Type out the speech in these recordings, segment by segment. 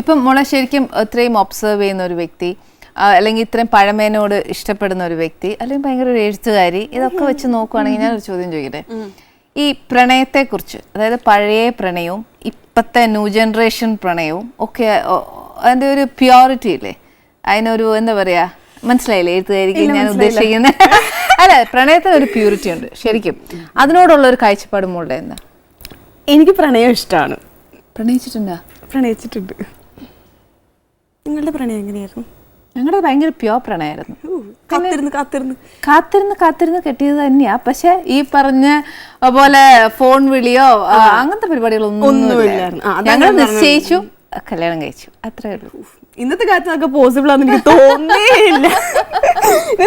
ഇപ്പം മോളെ ശരിക്കും ഇത്രയും ഒബ്സർവ് ചെയ്യുന്ന ഒരു വ്യക്തി അല്ലെങ്കിൽ ഇത്രയും പഴമേനോട് ഇഷ്ടപ്പെടുന്ന ഒരു വ്യക്തി അല്ലെങ്കിൽ ഭയങ്കര ഒരു എഴുത്തുകാരി ഇതൊക്കെ വെച്ച് നോക്കുവാണെങ്കിൽ ഞാനൊരു ചോദ്യം ചോദിക്കട്ടെ? ഈ പ്രണയത്തെക്കുറിച്ച് അതായത് പഴയ പ്രണയവും ഇപ്പോഴത്തെ ന്യൂ ജനറേഷൻ പ്രണയവും ഒക്കെ അതിന്റെ അതിന്റെ ഒരു പ്യോറിറ്റി ഇല്ലേ? അതിനൊരു എന്താ പറയാ മനസ്സിലായില്ലേ എഴുത്തുകാരിക്ക് ഞാൻ ഉദ്ദേശിക്കുന്നത് അല്ല പ്രണയത്തിന് ഒരു പ്യൂരിറ്റി ഉണ്ട് ശരിക്കും. അതിനോടുള്ള ഒരു കാഴ്ചപ്പാട് മോളുടെ എന്താ? എനിക്ക് പ്രണയം ഇഷ്ടമാണ് പ്രണയിച്ചിട്ടുണ്ടോ? പ്രണയിച്ചിട്ടുണ്ട്. നിങ്ങളുടെ പ്രണയം എങ്ങനെയായിരുന്നു? ഞങ്ങളുടെ ഭയങ്കര പ്യോർ പ്രണയമായിരുന്നു. കാത്തിരുന്ന് കാത്തിരുന്ന്. കാത്തിരുന്ന് കാത്തിരുന്ന് കെട്ടിയത് തന്നെയാ. പക്ഷെ ഈ പറഞ്ഞ പോലെ ഫോൺ വിളിയോ അങ്ങനത്തെ പരിപാടികളൊന്നും ഞങ്ങൾ നിശ്ചയിച്ചു കല്യാണം കഴിച്ചു. അത്രേ ഉള്ളൂ. ഇന്നത്തെ കാലത്ത് അതൊക്കെ പോസിബിൾ ആണെന്ന് എനിക്ക് തോന്നിയില്ല.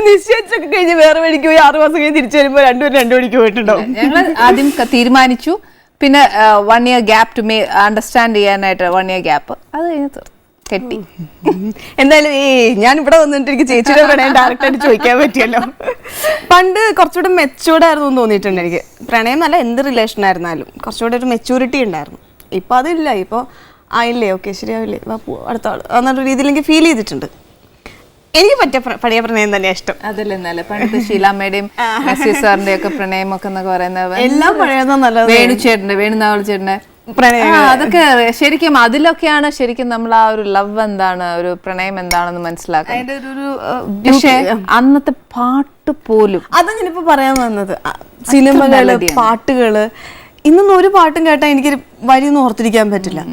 നിശ്ചയിച്ചൊക്കെ കഴിഞ്ഞ് വേറെ വഴിക്ക് പോയി ആറു മാസം കഴിഞ്ഞ് തിരിച്ചു വരുമ്പോൾ രണ്ടുപേരും രണ്ടു മണിക്ക് പോയിട്ടുണ്ടാവും. ഞങ്ങൾ ആദ്യം തീരുമാനിച്ചു. പിന്നെ one year gap to me understand ചെയ്യാനായിട്ട് വൺ ഇയർ ഗ്യാപ്പ് അത് കഴിഞ്ഞ് തീർന്നു. കെട്ടി. എന്തായാലും ഏ ഞാൻ ഇവിടെ വന്നിട്ട് എനിക്ക് ചേച്ചിയുടെ പ്രണയം ഡയറക്റ്റ് ആയിട്ട് ചോദിക്കാൻ പറ്റിയല്ലോ. പണ്ട് കുറച്ചുകൂടെ മെച്ചൂർഡ് ആയിരുന്നു എന്ന് തോന്നിയിട്ടുണ്ട് എനിക്ക്. പ്രണയം അല്ല എന്ത് റിലേഷൻ ആയിരുന്നാലും കുറച്ചുകൂടെ ഒരു മെച്ചൂരിറ്റി ഉണ്ടായിരുന്നു. ഇപ്പൊ അതില്ല. ഇപ്പൊ ആയില്ലേ? ഓക്കെ ശരിയാവില്ലേ? വാ പോ അടുത്ത ആൾ. എന്നുള്ള രീതിയിൽ എനിക്ക് ഫീൽ ചെയ്തിട്ടുണ്ട്. എനിക്ക് പറ്റിയ പഴയ പ്രണയം തന്നെയാണ് ഇഷ്ടം. അതല്ലെന്നല്ലേ പണ്ട് ശീലാമ്മയുടെയും നസീർ പ്രണയം ഒക്കെ എന്നൊക്കെ പറയുന്നത് എല്ലാം പഴയതാ നല്ലത്. വേണു ചേട്ടന്റെ വേണുനാവൾ ചേട്ടന്റെ അതൊക്കെ ശരിക്കും അതിലൊക്കെയാണ് ശരിക്കും നമ്മൾ ആ ഒരു ലവ് എന്താണ് ഒരു പ്രണയം എന്താണെന്ന് മനസ്സിലാക്കുന്നത്. അതിന്റെ ഒരു ഒരു പക്ഷേ അന്നത്തെ പാട്ട് പോലും അതാ ഞാനിപ്പോ പറയാൻ വന്നത്. സിനിമകൾ പാട്ടുകൾ ഇന്നൊന്നും ഒരു പാട്ടും കേട്ടാൽ എനിക്ക് വരിയൊന്നും ഓർത്തിരിക്കാൻ പറ്റില്ല.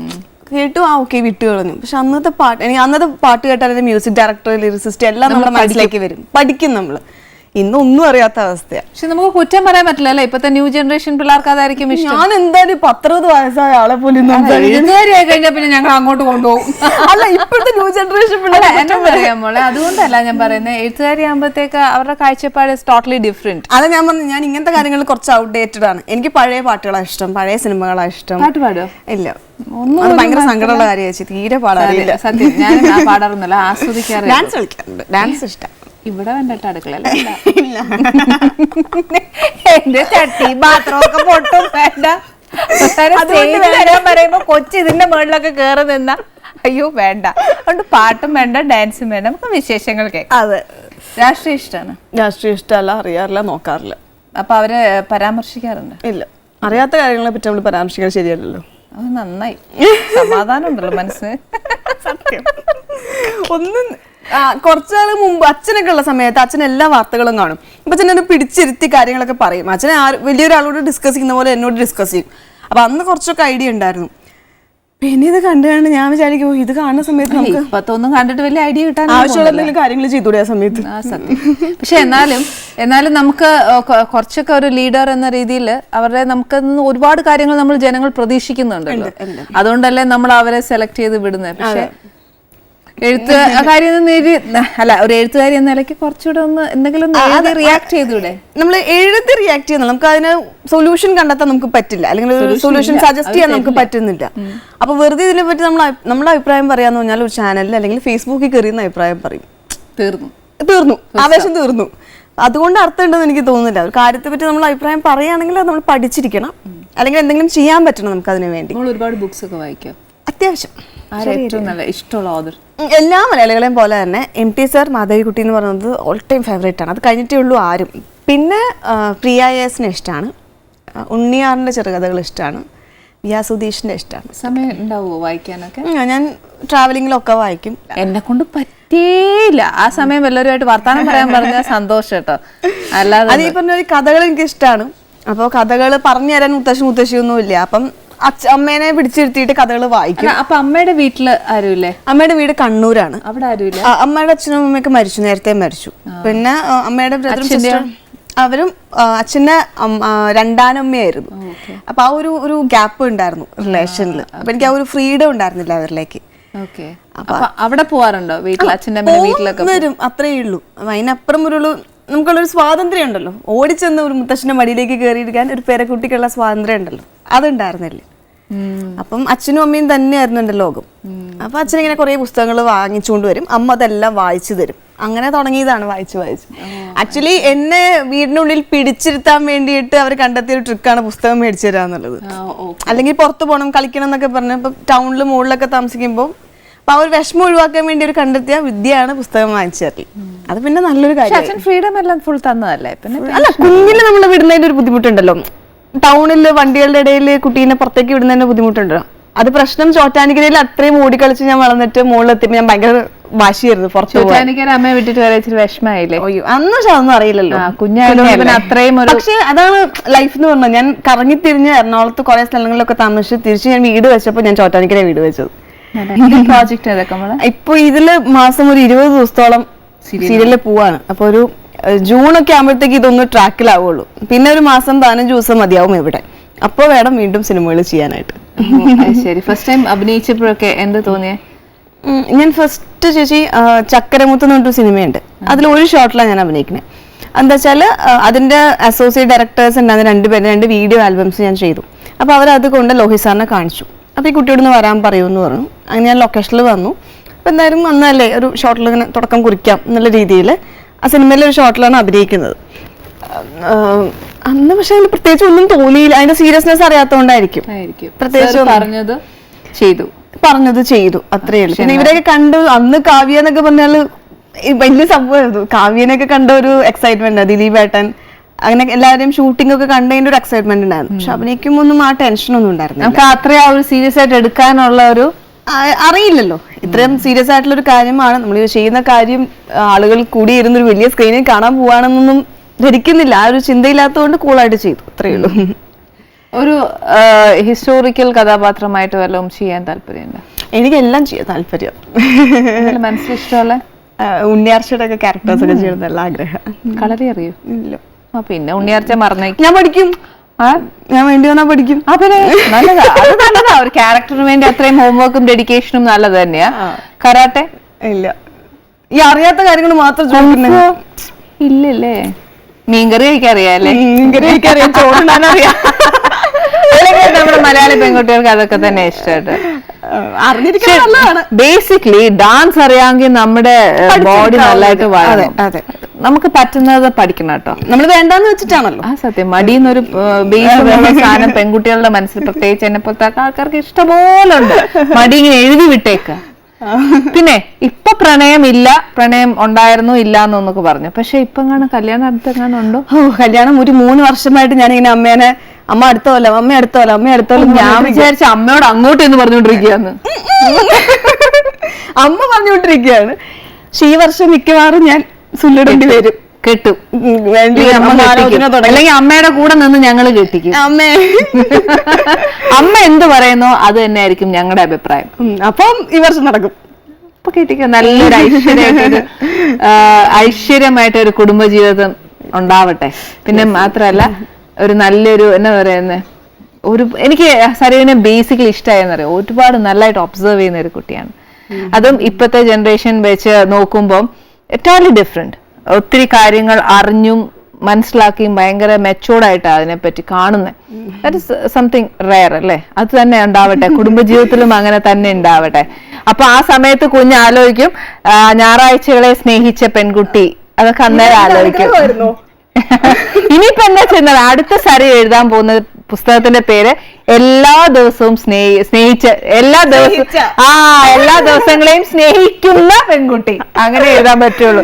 കേട്ടു ആ ഓക്കെ വിട്ടു കളഞ്ഞു. പക്ഷെ അന്നത്തെ പാട്ട് എനിക്ക് അന്നത്തെ പാട്ട് കേട്ടാൽ മ്യൂസിക് ഡയറക്ടർ ലിറിസിസ്റ്റ് എല്ലാം നമ്മുടെ മനസ്സിലേക്ക് വരും. പഠിക്കും നമ്മൾ. ഇന്നൊന്നും അറിയാത്ത അവസ്ഥയാണ് പക്ഷെ നമുക്ക് കുറ്റം പറയാൻ പറ്റില്ല അല്ലേ? ഇപ്പത്തെ ന്യൂ ജനറേഷൻ പിള്ളേർക്ക് അതായിരിക്കും ഇഷ്ടം. ഞാൻ എന്തായാലും പത്തറുപത് വയസ്സായ ആളെ പോലും. എഴുതുകാരിയായി കഴിഞ്ഞാൽ പിന്നെ ഞങ്ങൾ അങ്ങോട്ട് കൊണ്ടുപോകും. അല്ല ഇപ്പോഴത്തെ ന്യൂ ജനറേഷൻ അല്ല പിള്ളേരെ എന്നെ പറയാം മോളെ? അതുകൊണ്ടല്ല ഞാൻ പറയുന്നത് എഴുത്തുകാരി ആകുമ്പോഴത്തേക്ക് അവരുടെ കാഴ്ചപ്പാട് ടോട്ടലി ഡിഫറെന്റ് അത് ഞാൻ പറഞ്ഞു ഞാൻ ഇങ്ങനത്തെ കാര്യങ്ങൾ കുറച്ച് ഔട്ട്ഡേറ്റഡ് ആണ്. എനിക്ക് പഴയ പാട്ടുകളാ ഇഷ്ടം പഴയ സിനിമകളാ ഇഷ്ടം. പാട്ട് പാടോ ഇല്ല. അത് ഭയങ്കര സങ്കടമുള്ള കാര്യം ചേച്ചി തീരെ പാടാറില്ല. സത്യം. ഞാൻ പാടാറൊന്നുമല്ല ആസ്വദിക്കാറില്ല. ഡാൻസ് കളിക്കാറുണ്ട്. ഡാൻസ് ഇഷ്ടം. ഇവിടെ വേണ്ടിട്ട് അടുക്കളല്ല എന്റെ ചട്ടി ബാത്റൂം ഒക്കെ പൊട്ടും. വേണ്ട. വരാൻ പറയുമ്പോ കൊച്ചി ഇതിന്റെ മുകളിലൊക്കെ കേറി നിന്ന അയ്യോ വേണ്ട. അതുകൊണ്ട് പാട്ടും വേണ്ട ഡാൻസും വേണ്ട. നമുക്ക് വിശേഷങ്ങൾ കേൾക്കാം. അതെ. രാഷ്ട്രീയ ഇഷ്ടമാണ് രാഷ്ട്രീയ ഇഷ്ടമല്ല അറിയാറില്ല നോക്കാറില്ല. അപ്പൊ അവർ പരാമർശിക്കാറുണ്ട്? ഇല്ല. അറിയാത്ത കാര്യങ്ങളെ പറ്റി നമ്മൾ പരാമർശിക്കാൻ ശരിയല്ലല്ലോ. അത് നന്നായി. സമാധാനം ഉണ്ടല്ലോ മനസ്സിന് സത്യം. ഒന്നും ആ, കുറച്ചാൾ മുമ്പ് അച്ഛനൊക്കെ ഉള്ള സമയത്ത് അച്ഛൻ എല്ലാ വാർത്തകളും കാണും. അപ്പൊ അച്ഛൻ എന്നെ പിടിച്ചിരുത്തി കാര്യങ്ങളൊക്കെ പറയും. അച്ഛനെ വലിയൊരാളോട് ഡിസ്കസ് ചെയ്യുന്ന പോലെ എന്നോട് ഡിസ്കസ് ചെയ്യും. അപ്പൊ അന്ന് കുറച്ചൊക്കെ ഐഡിയ ഉണ്ടായിരുന്നു. പിന്നെ ഇത് കണ്ടുകൊണ്ട് ഞാൻ വിചാരിക്കും "ഓ, ഇത് കാണുന്ന സമയത്ത് നമുക്ക് പത്തൊന്നും കണ്ടിട്ട് വലിയ ഐഡിയ കിട്ടാൻ ആവശ്യമുള്ള എന്തെങ്കിലും കാര്യങ്ങൾ ചെയ്തൂടെ ആ സമയത്ത്? പക്ഷെ എന്നാലും എന്നാലും നമുക്ക് കുറച്ചൊക്കെ ഒരു ലീഡർ എന്ന രീതിയിൽ അവരുടെ നമുക്ക് ഒരുപാട് കാര്യങ്ങൾ നമ്മൾ ജനങ്ങൾ പ്രതീക്ഷിക്കുന്നുണ്ടല്ലോ. അതുകൊണ്ടല്ലേ നമ്മൾ അവരെ സെലക്ട് ചെയ്ത് വിടുന്നത്. പക്ഷെ എഴുത്ത് കാര്യം അല്ല ഒരു എഴുത്തുകാരി എന്ന നിലയ്ക്ക് കുറച്ചുകൂടെ ഒന്ന് എന്തെങ്കിലും റിയാക്ട് ചെയ്തൂടെ? നമ്മൾ എഴുതി റിയാക്ട് ചെയ്യുന്നില്ല നമുക്ക് അതിന് സൊല്യൂഷൻ കണ്ടെത്താൻ നമുക്ക് പറ്റില്ല. അല്ലെങ്കിൽ സൊല്യൂഷൻ സജസ്റ്റ് ചെയ്യാൻ നമുക്ക് പറ്റുന്നില്ല. അപ്പൊ വെറുതെ ഇതിനെ പറ്റി നമ്മൾ നമ്മുടെ അഭിപ്രായം പറയാന്ന് പറഞ്ഞാൽ ഒരു ചാനലിൽ അല്ലെങ്കിൽ ഫേസ്ബുക്കിൽ കയറിയുന്ന അഭിപ്രായം പറയും. തീർന്നു. തീർന്നു. ആവേശം തീർന്നു. അതുകൊണ്ട് അർത്ഥം ഉണ്ടെന്ന് എനിക്ക് തോന്നുന്നില്ല. ഒരു കാര്യത്തെ പറ്റി നമ്മൾ അഭിപ്രായം പറയുകയാണെങ്കിൽ അത് നമ്മൾ പഠിച്ചിരിക്കണം. അല്ലെങ്കിൽ എന്തെങ്കിലും ചെയ്യാൻ പറ്റണം നമുക്ക് അതിന് വേണ്ടി. ഒരുപാട് ബുക്സ് ഒക്കെ വായിക്കും. അത്യാവശ്യം. ആരാ ഏറ്റവും നല്ല ഇഷ്ടമുള്ള ഓദർ എല്ലാ മലയാളികളെയും പോലെ തന്നെ എം ടി സാർ മാധവിക്കുട്ടി എന്ന് പറയുന്നത് ഓൾ ടൈം ഫേവറേറ്റ് ആണ്. അത് കഴിഞ്ഞിട്ടേ ഉള്ളൂ ആരും. പിന്നെ പ്രിയ എസിനെ ഇഷ്ടമാണ്. ഉണ്ണിയാറിന്റെ ചെറുകഥകൾ ഇഷ്ടമാണ്. വിയാ സുധീഷിന്റെ ഇഷ്ടമാണ്. സമയം ഉണ്ടാവുമോ വായിക്കാനൊക്കെ? ഞാൻ ട്രാവലിങ്ങിലൊക്കെ വായിക്കും. എന്നെ കൊണ്ട് പറ്റേയില്ല. ആ സമയം വല്ലവരുമായിട്ട് വർത്തമാനം പറയാൻ പറഞ്ഞാൽ സന്തോഷം കേട്ടോ. അല്ലാതെ അത് ഈ പറഞ്ഞ ഒരു കഥകൾ എനിക്ക് ഇഷ്ടമാണ് അപ്പോൾ കഥകൾ പറഞ്ഞു തരാൻ മുത്തശ്ശി മുത്തശ്ശിയൊന്നുമില്ല. അപ്പം അമ്മേനെ പിടിച്ചിരുത്തിയിട്ട് കഥകൾ വായിക്കും. അപ്പൊ അമ്മയുടെ വീട്ടിൽ ആരുമില്ലേ? അമ്മയുടെ വീട് കണ്ണൂരാണ്. അവിടെ ആരുമില്ല? അമ്മയുടെ അച്ഛനും അമ്മയൊക്കെ മരിച്ചു നേരത്തെ മരിച്ചു. പിന്നെ അമ്മയുടെ ബ്രദറും സിസ്റ്ററും അവരും അച്ഛന്റെ രണ്ടാനമ്മയായിരുന്നു. അപ്പൊ ആ ഒരു ഒരു ഗ്യാപ്പ് ഉണ്ടായിരുന്നു റിലേഷനിൽ അപ്പൊ എനിക്ക് ആ ഒരു ഫ്രീഡം ഉണ്ടായിരുന്നില്ല അവരിലേക്ക്. അവിടെ പോവാറുണ്ടോ? വീട്ടിൽ അച്ഛന്റെ വീട്ടിലൊക്കെ വരും അത്രേ ഉള്ളൂ. അതിനപ്പുറം ഒരു നമുക്കുള്ളൊരു സ്വാതന്ത്ര്യം ഉണ്ടല്ലോ ഓടിച്ചെന്ന് ഒരു മുത്തശ്ശന്റെ മടിയിലേക്ക് കയറിയിരിക്കാൻ ഒരു പേരക്കുട്ടിക്കുള്ള സ്വാതന്ത്ര്യം ഉണ്ടല്ലോ അതുണ്ടായിരുന്നില്ല. അപ്പം അച്ഛനും അമ്മയും തന്നെയായിരുന്നു എന്റെ ലോകം. അപ്പൊ അച്ഛൻ ഇങ്ങനെ കുറെ പുസ്തകങ്ങൾ വാങ്ങിച്ചുകൊണ്ട് വരും. അമ്മ അതെല്ലാം വായിച്ചു തരും. അങ്ങനെ തുടങ്ങിയതാണ് വായിച്ച് വായിച്ച്. ആക്ച്വലി എന്നെ വീടിനുള്ളിൽ പിടിച്ചിരുത്താൻ വേണ്ടിയിട്ട് അവർ കണ്ടെത്തിയ ഒരു ട്രിക്കാണ് പുസ്തകം മേടിച്ചു തരാന്നുള്ളത് എന്നുള്ളത്. അല്ലെങ്കിൽ പുറത്തു പോകണം കളിക്കണം എന്നൊക്കെ പറഞ്ഞ് ഇപ്പം ടൗണിൽ മുകളിലൊക്കെ താമസിക്കുമ്പോൾ അപ്പൊ ആ ഒരു വിഷമം ഒഴിവാക്കാൻ വേണ്ടി ഒരു കണ്ടെത്തിയ വിദ്യയാണ് പുസ്തകം വാങ്ങിച്ചു തരൽ അത് പിന്നെ നല്ലൊരു കാര്യം ഫ്രീഡം എല്ലാം ഫുൾ തന്നതല്ലേ? പിന്നെ അല്ല കുഞ്ഞിൽ നമ്മൾ വിടുന്നതിന്റെ ഒരു ബുദ്ധിമുട്ടുണ്ടല്ലോ. ടൗണിൽ വണ്ടികളുടെ ഇടയിൽ കുട്ടീനെ പുറത്തേക്ക് വിടുന്നതിന് ബുദ്ധിമുട്ടുണ്ടോ. അത് പ്രശ്നം ചോറ്റാനിക്കരയിൽ അത്രയും ഓടിക്കളിച്ച് ഞാൻ വളർന്നിട്ട് മുകളിലെത്തിയപ്പോ ഞാൻ ഭയങ്കര വാശിയായിരുന്നു പുറത്ത് അമ്മയെ വിട്ടിട്ട് വരെ ഇച്ചിരി വിഷമായില്ലേ അയ്യോ അന്ന് പക്ഷെ അതൊന്നും അറിയില്ലല്ലോ. കുഞ്ഞായാലും അത്രയും പക്ഷെ അതാണ് ലൈഫ് എന്ന് പറഞ്ഞത്. ഞാൻ കറങ്ങി തിരിഞ്ഞ് എറണാകുളത്ത് കുറെ സ്ഥലങ്ങളിലൊക്കെ താമസിച്ച് തിരിച്ച് ഞാൻ വീട് വെച്ചപ്പോൾ ഞാൻ ചോറ്റാനിക്കര വീട് വെച്ചത്. പ്രോജക്റ്റ് ഇപ്പൊ ഇതിൽ മാസം ഒരു ഇരുപത് ദിവസത്തോളം സീരിയലിൽ പോവാണ്. അപ്പൊ ഒരു ഒക്കെ ആകുമ്പോഴത്തേക്ക് ഇതൊന്ന് ട്രാക്കിലാവുള്ളൂ. പിന്നെ ഒരു മാസം പതിനഞ്ച് ദിവസം മതിയാവും ഇവിടെ. അപ്പോൾ വേണം വീണ്ടും സിനിമകൾ ചെയ്യാനായിട്ട്. ശരി. ഫസ്റ്റ് ടൈം അഭിനയിച്ചപ്പോഴൊക്കെ എന്ത് തോന്നിയേ? ഞാൻ ഫസ്റ്റ് ചേച്ചി ചക്കരമുത്ത് എന്ന് പറഞ്ഞൊരു സിനിമയുണ്ട്. അതിൽ ഒരു ഷോട്ടിലാണ് ഞാൻ അഭിനയിക്കുന്നത് എന്താ വെച്ചാൽ അതിന്റെ അസോസിയേറ്റ് ഡയറക്ടേഴ്സ് ഉണ്ടായിരുന്ന രണ്ടുപേരും രണ്ട് വീഡിയോ ആൽബംസ് ഞാൻ ചെയ്തു. അപ്പോൾ അവരത് കൊണ്ട് ലോഹി സാറിനെ കാണിച്ചു. അപ്പോൾ ഈ കുട്ടിയോട് ഒന്ന് വരാൻ എന്ന് പറഞ്ഞു. അങ്ങനെ ഞാൻ ലൊക്കേഷനിൽ വന്നു. അപ്പോൾ എന്തായാലും വന്നല്ലേ ഒരു ഷോട്ടിൽ ഇങ്ങനെ തുടക്കം കുറിക്കാം എന്നുള്ള രീതിയിൽ ആ സിനിമയിലെ ഒരു ഷോട്ടിലാണ് അഭിനയിക്കുന്നത്. അന്ന് പക്ഷെ അതിൽ പ്രത്യേകിച്ച് ഒന്നും തോന്നിയില്ല. അതിന്റെ സീരിയസ്നെസ് അറിയാത്തോണ്ടായിരിക്കും. പ്രത്യേകിച്ച് പറഞ്ഞത്? ചെയ്തു. പറഞ്ഞത് ചെയ്തു. അത്രേ ഉള്ളൂ. പിന്നെ ഇവരെയൊക്കെ കണ്ടു അന്ന് കാവ്യ എന്നൊക്കെ പറഞ്ഞാൽ വലിയ സംഭവമായിരുന്നു. കാവ്യനൊക്കെ കണ്ട ഒരു എക്സൈറ്റ്മെന്റ് ദിലീപ് ഏട്ടൻ. അങ്ങനെ എല്ലാവരും ഷൂട്ടിംഗ് ഒക്കെ കണ്ടതിന്റെ ഒരു എക്സൈറ്റ്മെന്റ് ഉണ്ടായിരുന്നു. പക്ഷെ അഭിനയിക്കുമ്പോൾ ഒന്നും ആ ടെൻഷൻ ഒന്നും ഉണ്ടായിരുന്നില്ല. നമുക്ക് അത്രയും ആ ഒരു സീരിയസ് ആയിട്ട് എടുക്കാനുള്ള ഒരു അറിയില്ലല്ലോ. ഇത്രയും സീരിയസ് ആയിട്ടുള്ള ഒരു കാര്യമാണ്. നമ്മൾ ചെയ്യുന്ന കാര്യം ആളുകൾ കൂടി ഇരുന്ന് ഒരു വലിയ സ്ക്രീനിൽ കാണാൻ പോവാണെന്നൊന്നും ധരിക്കുന്നില്ല. ആ ഒരു ചിന്തയില്ലാത്തതുകൊണ്ട് കൂളായിട്ട് ചെയ്തു. അത്രയേ ഉള്ളൂ. ഒരു ഹിസ്റ്റോറിക്കൽ കഥാപാത്രമായിട്ട് വല്ലതും ചെയ്യാൻ താല്പര്യമുണ്ട്? എനിക്കെല്ലാം ചെയ്യാൻ താല്പര്യം. നിങ്ങളുടെ മനസ്സിൽ ഇഷ്ടമല്ല ആ, ഉണ്ണിയാർച്ചയുടെ ഒക്കെ ക്യാരക്ടേഴ്സ് ഒക്കെ ചെയ്യണം നല്ല ആഗ്രഹം. കളറി അറിയൂ? ഇല്ല. പിന്നെ ഉണ്ണിയാർച്ച മറന്നേക്കും. ഞാൻ പഠിക്കും. ഞാൻ വേണ്ടി വന്നാ പഠിക്കും. ആ പിന്നെ നല്ലതാ. അത് നല്ലതാ. ഒരു ക്യാരക്ടറിന് വേണ്ടി അത്രയും ഹോംവർക്കും ഡെഡിക്കേഷനും നല്ലത് തന്നെയാ. കരാട്ടെ? ഇല്ല. ഈ അറിയാത്ത കാര്യങ്ങൾ മാത്രം ഇല്ലല്ലേ. മീൻകറി കഴിക്കാൻ അറിയാല്ലേ? എനിക്കറിയാം ചോറിനാനറിയാം അല്ലെങ്കിൽ നമ്മുടെ മലയാളി പെൺകുട്ടികൾക്ക് അതൊക്കെ തന്നെ ഇഷ്ടമായിട്ട്. ബേസിക്കലി ഡാൻസ് അറിയാമെങ്കിൽ നമ്മുടെ ബോഡി നല്ലതായിട്ട് വളരും അതെ. നമുക്ക് പറ്റുന്നത് പഠിക്കണം കേട്ടോ. നമ്മൾ വേണ്ടെന്ന് വെച്ചിട്ടാണല്ലോ. ആ സത്യം. മടിയെന്നൊരു ബേസ് സാധനം പെൺകുട്ടികളുടെ മനസ്സിൽ പ്രത്യേകിച്ച് എന്നെ പോലത്തെ ആൾക്കാർക്ക് ഇഷ്ടപോലെ ഉണ്ട് മടി ഇങ്ങനെ എഴുതി വിട്ടേക്ക. പിന്നെ ഇപ്പൊ പ്രണയം ഇല്ല പ്രണയം ഉണ്ടായിരുന്നു ഇല്ല എന്നൊക്കെ പറഞ്ഞു. പക്ഷെ ഇപ്പൊ എങ്ങാനും കല്യാണം അടുത്തെങ്ങാനും ഉണ്ടോ? ഓ കല്യാണം ഒരു മൂന്ന് വർഷമായിട്ട് ഞാൻ ഇങ്ങനെ അമ്മേനെ അമ്മ അടുത്തോലോ അമ്മ അടുത്തോലോ അമ്മ അടുത്തോലോ ഞാൻ വിചാരിച്ച അമ്മയോട് അങ്ങോട്ട് എന്ന് പറഞ്ഞുകൊണ്ടിരിക്കുകയാണ് അമ്മ പറഞ്ഞുകൊണ്ടിരിക്കുകയാണ്. പക്ഷെ ഈ വർഷം മിക്കവാറും ഞാൻ സുല്ലിടേണ്ടി വരും. കെട്ടും. അല്ലെങ്കിൽ അമ്മയുടെ കൂടെ നിന്ന് ഞങ്ങൾ കെട്ടിക്കും. അമ്മ. അമ്മ എന്ത് പറയുന്നോ അത് തന്നെ ആയിരിക്കും ഞങ്ങളുടെ അഭിപ്രായം. അപ്പം ഈ വർഷം നടക്കും. അപ്പൊ കെട്ടിക്കോ. നല്ലൊരു ഐശ്വര്യമായിട്ടൊരു ആ, ഐശ്വര്യമായിട്ട് ഒരു കുടുംബജീവിതം ഉണ്ടാവട്ടെ. പിന്നെ മാത്രല്ല ഒരു നല്ലൊരു എന്നാ പറയുന്നത് ഒരു എനിക്ക് സരീവിനെ ബേസിക്കലി ഇഷ്ടമായെന്നറിയാം ഒരുപാട് നല്ലതായിട്ട് ഒബ്സർവ് ചെയ്യുന്ന ഒരു കുട്ടിയാണ്. അതും ഇപ്പോഴത്തെ ജനറേഷൻ വെച്ച് നോക്കുമ്പോൾ എറ്റോളി ഡിഫറെന്റ് ഒത്തിരി കാര്യങ്ങൾ അറിഞ്ഞും മനസ്സിലാക്കിയും ഭയങ്കര മെച്ചോർഡായിട്ടാണ് അതിനെപ്പറ്റി കാണുന്നത് ദാറ്റ് ഇസ് സംതിങ് റയർ അല്ലേ? അത് തന്നെ ഉണ്ടാവട്ടെ. കുടുംബജീവിതത്തിലും അങ്ങനെ തന്നെ ഉണ്ടാവട്ടെ. അപ്പൊ ആ സമയത്ത് കുഞ്ഞ് ആലോചിക്കും ഞായറാഴ്ചകളെ സ്നേഹിച്ച പെൺകുട്ടി. അതൊക്കെ അന്നേരം ആലോചിക്കും. ഇനിയിപ്പോ എന്താ ചെയ്യുന്നത്? അടുത്ത സരി എഴുതാൻ പോകുന്ന പുസ്തകത്തിന്റെ പേര് എല്ലാ ദിവസവും സ്നേഹി സ്നേഹിച്ച എല്ലാ ദിവസവും ആ എല്ലാ ദിവസങ്ങളെയും സ്നേഹിക്കുന്ന പെൺകുട്ടി. അങ്ങനെ എഴുതാൻ പറ്റുള്ളൂ.